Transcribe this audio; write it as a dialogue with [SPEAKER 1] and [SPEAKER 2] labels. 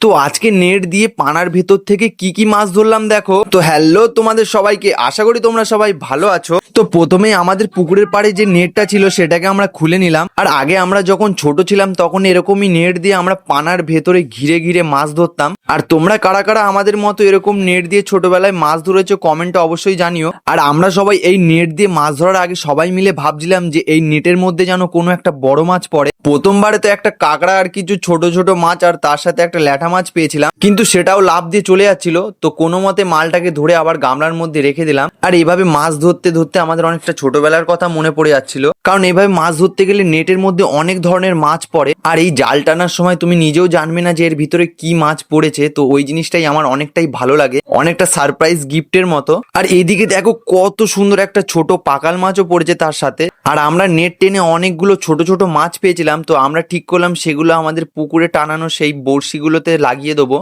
[SPEAKER 1] তো আজকে নেট দিয়ে পানার ভেতর থেকে কি কি মাছ ধরলাম দেখো। তো হ্যালো তোমাদের সবাইকে, আশা করি তোমরা সবাই ভালো আছো। তো প্রথমে আমাদের পুকুরের পাড়ে যে নেটটা ছিল সেটাকে আমরা খুলে নিলাম। আর আগে আমরা যখন ছোট ছিলাম তখন এরকমই নেট দিয়ে আমরা পানার ভেতরে ঘিরে ঘিরে মাছ ধরতাম। আর তোমরা কারা কারা আমাদের মতো এরকম নেট দিয়ে ছোটবেলায় মাছ ধরেছো কমেন্টে অবশ্যই জানিও। আর আমরা সবাই এই নেট দিয়ে মাছ ধরার আগে সবাই মিলে ভাবছিলাম যে এই নেটের মধ্যে যেন কোনো একটা বড় মাছ পড়ে। প্রথমবারে তো একটা কাঁকড়া আর কিছু ছোট ছোট মাছ আর তার সাথে একটা ল্যাঠা মাছ পেয়েছিলাম। কিন্তু সেটাও লাভ দিয়ে চলে যাচ্ছিল। তো কোনো মতে মালটাকে ধরে আবার গামলার মধ্যে রেখে দিলাম। আর এইভাবে মাছ ধরতে ধরতে আমাদের অনেকটা ছোটবেলার কথা মনে পড়ে যাচ্ছিল। কারণ এইভাবে মাছ ধরতে গেলে নেটের মধ্যে অনেক ধরনের মাছ পড়ে। আর এই জাল টানার সময় তুমি নিজেও জানবে না যে এর ভিতরে কি মাছ পড়েছে। তো ওই জিনিসটাই আমার অনেকটাই ভালো লাগে। অনেকটা সারপ্রাইজ গিফটের মতো। আর এইদিকে দেখো কত সুন্দর একটা ছোট পাকাল মাছও পড়েছে তার সাথে। আর আমরা নেট টেনে অনেকগুলো ছোট ছোট মাছ পেয়েছিলাম। তো আমরা ঠিক করলাম সেগুলো আমাদের পুকুরে টানানো সেই বড়শিগুলোতে লাগিয়ে দেবো।